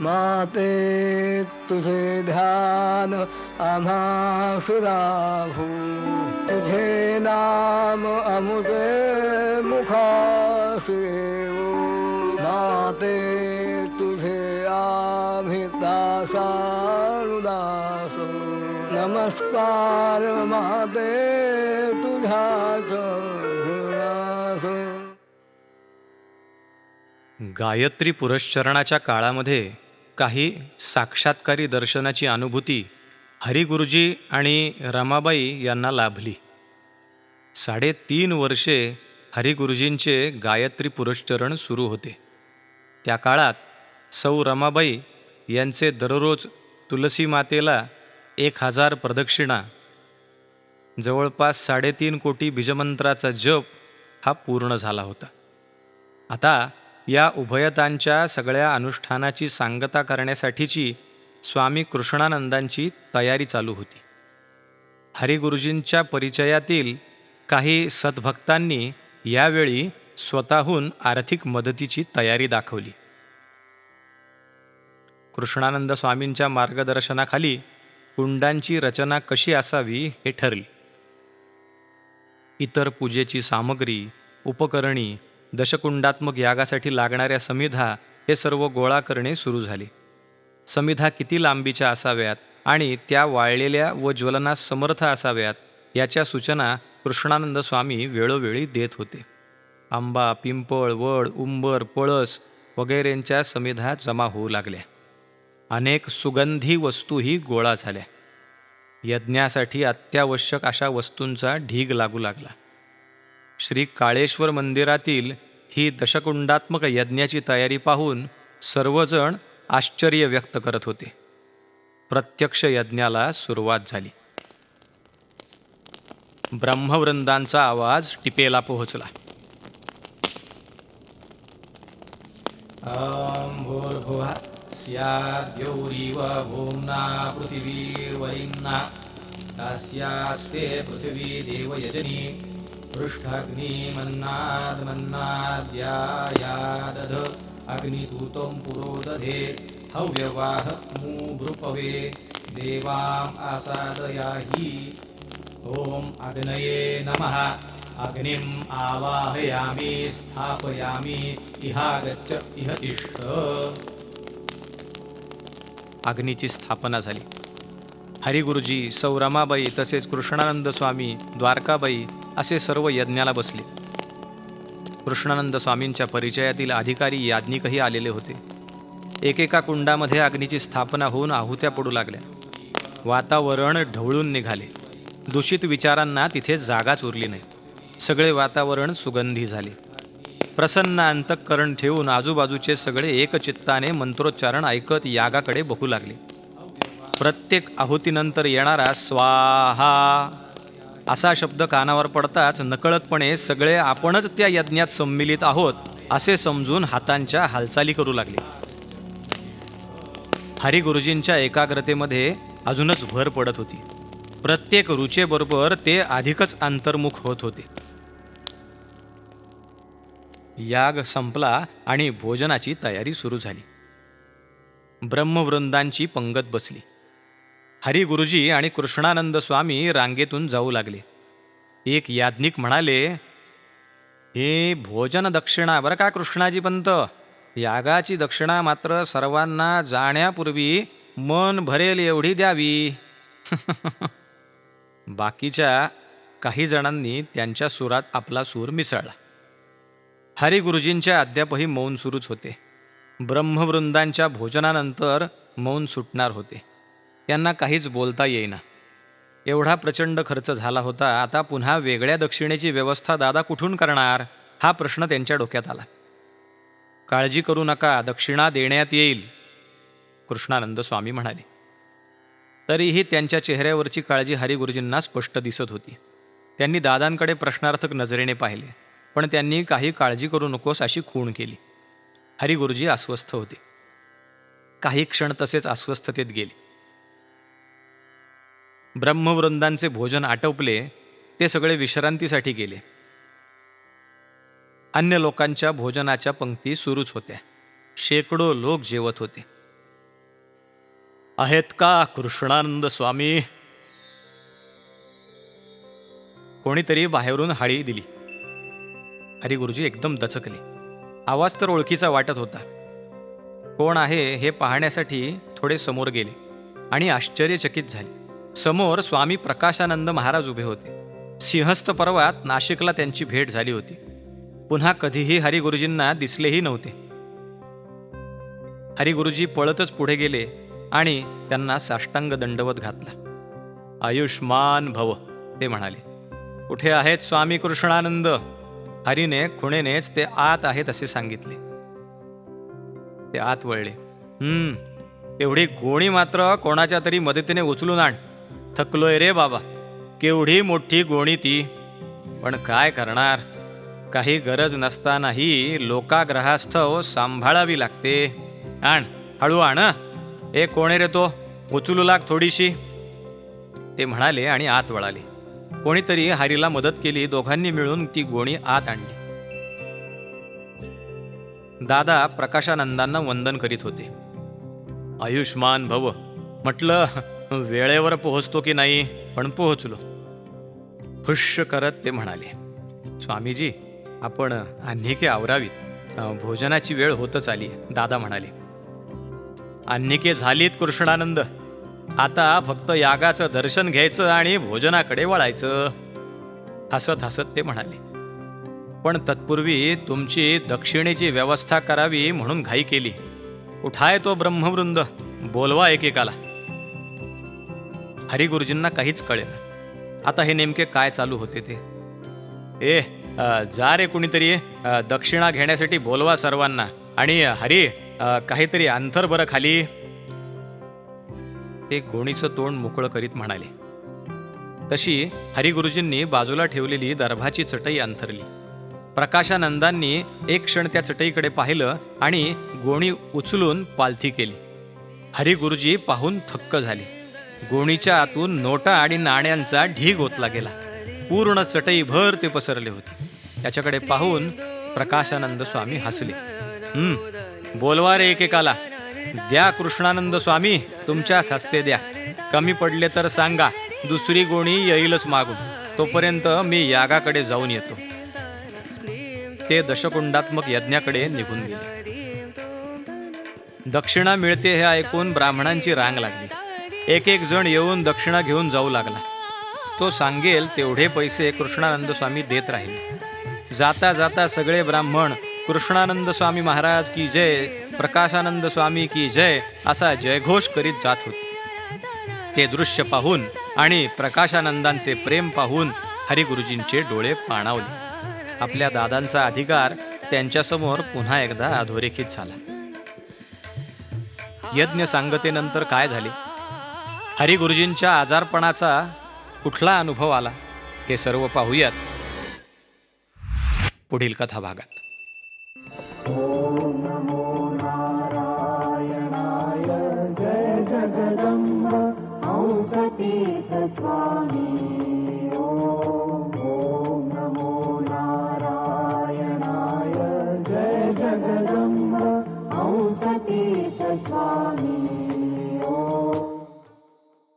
माते तुझे ध्यान आम्हा तुझे नाम अमुजे मुखासेवू माते तुझे आम्ही नमस्कार माते तुझ्याच गायत्री पुरश्चरणाच्या काळामध्ये काही साक्षात्कारी दर्शनाची अनुभूती हरिगुरुजी आणि रमाबाई यांना लाभली. साडेतीन वर्षे हरिगुरुजींचे गायत्री पुरश्चरण सुरू होते. त्या काळात सौ रमाबाई यांचे दररोज तुलसी मातेला एक हजार प्रदक्षिणा जवळपास साडेतीन कोटी बीजमंत्राचा जप हा पूर्ण झाला होता. आता या उभयतांच्या सगळ्या अनुष्ठानाची सांगता करण्यासाठीची स्वामी कृष्णानंदांची तयारी चालू होती. हरिगुरुजींच्या परिचयातील काही सद्भक्तांनी यावेळी स्वतःहून आर्थिक मदतीची तयारी दाखवली. कृष्णानंद स्वामींच्या मार्गदर्शनाखाली कुंडांची रचना कशी असावी हे ठरली. इतर पूजेची सामग्री उपकरणी दशकुंडात्मक यागासाठी लागणाऱ्या समिधा हे सर्व गोळा करणे सुरू झाले. समिधा किती लांबीच्या असाव्यात आणि त्या वाळलेल्या व ज्वलनास समर्थ असाव्यात याच्या सूचना कृष्णानंद स्वामी वेळोवेळी देत होते. आंबा पिंपळ वड उंबर पळस वगैरेंच्या समिधा जमा होऊ लागल्या. अनेक सुगंधी वस्तूही गोळा झाल्या. यज्ञासाठी अत्यावश्यक अशा वस्तूंचा ढीग लागू लागला. श्री काळेश्वर मंदिरातील ही दशकुंडात्मक यज्ञाची तयारी पाहून सर्वजण आश्चर्य व्यक्त करत होते. प्रत्यक्ष यज्ञाला सुरुवात झाली. ब्रह्मवृंदांचा आवाज टिपेला पोहोचला. ॐ भूर्भुवः स्याद्यौरिव भूम्ना पृथिवीर्वरिन्ना तस्यास्ते पृथिवी देवयजनी पृष्ठग्निमन्नाद्मन्नाद्यायादध अग्निदूतं पुरोदधे हव्यवाहमूभृपवे देवाम् आसादयाहि। ॐ अग्नये नमः। अग्निम् आवाहयामि स्थापयामि इहागच्छ इह तिष्ठ। अग्नीची स्थापना झाली. हरिगुरुजी सौ रमाबाई तसेच कृष्णानंद स्वामी द्वारकाबाई असे सर्व यज्ञाला बसले. कृष्णानंद स्वामींच्या परिचयातील अधिकारी याज्ञिकही आलेले होते. एकेका कुंडामध्ये अग्नीची स्थापना होऊन आहुत्या पडू लागल्या. वातावरण ढवळून निघाले. दूषित विचारांना तिथे जागाच उरली नाही. सगळे वातावरण सुगंधी झाले. प्रसन्न अंतःकरण ठेवून आजूबाजूचे सगळे एकचित्ताने मंत्रोच्चारण ऐकत यागाकडे बघू लागले. प्रत्येक आहुतीनंतर येणारा स्वाहा असा शब्द कानावर पडताच नकळतपणे सगळे आपणच त्या यज्ञात सम्मिलित आहोत असे समजून हातांच्या हालचाली करू लागले. हरिगुरुजींच्या एकाग्रतेमध्ये अजूनच भर पडत होती. प्रत्येक रुचेबरोबर ते अधिकच अंतर्मुख होत होते. याग संपला आणि भोजनाची तयारी सुरू झाली. ब्रह्मवृंदांची पंगत बसली. हरिगुरुजी आणि कृष्णानंद स्वामी रांगेतून जाऊ लागले. एक याज्ञिक म्हणाले हे भोजन दक्षिणा बरं का कृष्णाजी पंत यागाची दक्षिणा मात्र सर्वांना जाण्यापूर्वी मन भरेल एवढी द्यावी. बाकीच्या काही जणांनी त्यांच्या सुरात आपला सूर मिसळला. हरिगुरुजींच्या अद्यापही मौन सुरूच होते. ब्रह्मवृंदांच्या भोजनानंतर मौन सुटणार होते. त्यांना काहीच बोलता येईना. एवढा प्रचंड खर्च झाला होता आता पुन्हा वेगळ्या दक्षिणेची व्यवस्था दादा कुठून करणार? हा प्रश्न त्यांच्या डोक्यात आला. काळजी करू नका दक्षिणा देण्यात येईल. कृष्णानंद स्वामी म्हणाले. तरीही त्यांच्या चेहऱ्यावरची काळजी हरिगुरुजींना स्पष्ट दिसत होती. त्यांनी दादांकडे प्रश्नार्थक नजरेने पाहिले पण त्यांनी काही काळजी करू नकोस अशी खूण केली. हरिगुरुजी अस्वस्थ होते. काही क्षण तसेच अस्वस्थतेत गेले. ब्रह्मवृंदांचे भोजन आटोपले ते सगळे विश्रांतीसाठी गेले. अन्य लोकांच्या भोजनाच्या पंक्ती सुरूच होत्या. शेकडो लोक जेवत होते. आहेत का कृष्णानंद स्वामी? कोणीतरी बाहेरून हाळी दिली. हरी गुरुजी एकदम दचकले. आवाज तर ओळखीचा वाटत होता. कोण आहे हे पाहण्यासाठी थोडे समोर गेले आणि आश्चर्यचकित झाले. समोर स्वामी प्रकाशानंद महाराज उभे होते. सिंहस्थ पर्वात नाशिकला त्यांची भेट झाली होती. पुन्हा कधीही हरिगुरुजींना दिसलेही नव्हते. हरिगुरुजी पळतच पुढे गेले आणि त्यांना साष्टांग दंडवत घातला. आयुष्मान भव ते म्हणाले. कुठे आहेत स्वामी कृष्णानंद? हरीने खुणेनेच ते आत आहेत असे सांगितले. ते आत वळले. हम्म एवढी गोणी मात्र कोणाच्या तरी मदतीने उचलून आण. थकलोय रे बाबा. केवढी मोठी गोणी ती. पण काय करणार? काही गरज नसतानाही लोकाग्रहास्तव हो सांभाळावी लागते. आण हळू आण ए कोणे रे तो? उचलू लाग थोडीशी. ते म्हणाले आणि आत वळाले. कोणीतरी हरीला मदत केली दोघांनी मिळून ती गोणी आत आणली. दादा प्रकाशानंदांना वंदन करीत होते. आयुष्मान भव. म्हटलं वेळेवर पोहोचतो की नाही पण पोहोचलो. हुश करत ते म्हणाले स्वामीजी आपण अन्निके आवरावीत. भोजनाची वेळ होतच आली दादा म्हणाले अन्निके झालीत कृष्णानंद. आता फक्त यागाचं दर्शन घ्यायचं आणि भोजनाकडे वळायचं. हसत हसत ते म्हणाले पण तत्पूर्वी तुमची दक्षिणेची व्यवस्था करावी म्हणून घाई केली. उठाय तो ब्रह्मवृंद. बोलवा एकेकाला. हरिगुरुजींना काहीच कळेल आता हे नेमके काय चालू होते ते? ए जा रे कुणीतरी दक्षिणा घेण्यासाठी बोलवा सर्वांना. आणि हरी काहीतरी अंतर बरं खाली. ते गोणीचं तोंड मोकळं करीत म्हणाले. तशी हरिगुरुजींनी बाजूला ठेवलेली दर्भाची चटई अंथरली. प्रकाशानंदांनी एक क्षण त्या चटईकडे पाहिलं आणि गोणी उचलून पालथी केली. हरिगुरुजी पाहून थक्क झाले. गोणीच्या आतून नोटा आणि नाण्यांचा ढीग ओतला गेला. पूर्ण चटईभर ते पसरले होते. त्याच्याकडे पाहून प्रकाशानंद स्वामी हसले. हम्म बोलवा रे एकेकाला. द्या कृष्णानंद स्वामी तुमच्याच हस्ते द्या. कमी पडले तर सांगा दुसरी गोणी येईलच मागून. तोपर्यंत मी यागाकडे जाऊन येतो. ते दशकुंडात्मक यज्ञाकडे निघून गेले. दक्षिणा मिळते हे ऐकून ब्राह्मणांची रांग लागली. एक एक जण येऊन दक्षिणा घेऊन जाऊ लागला. तो सांगेल तेवढे पैसे कृष्णानंद स्वामी देत राहिले. जाता जाता सगळे ब्राह्मण कृष्णानंद स्वामी महाराज की जय प्रकाशानंद स्वामी की जय असा जयघोष करीत जात होते. ते दृश्य पाहून आणि प्रकाशानंदांचे प्रेम पाहून हरिगुरुजींचे डोळे पाणावले. आपल्या दादांचा अधिकार त्यांच्यासमोर पुन्हा एकदा अधोरेखित झाला. यज्ञ सांगतेनंतर काय झाले? हरिगुरुजींच्या आजारपणाचा कुठला अनुभव आला हे सर्व पाहूयात पुढील कथा भागात स्वामी.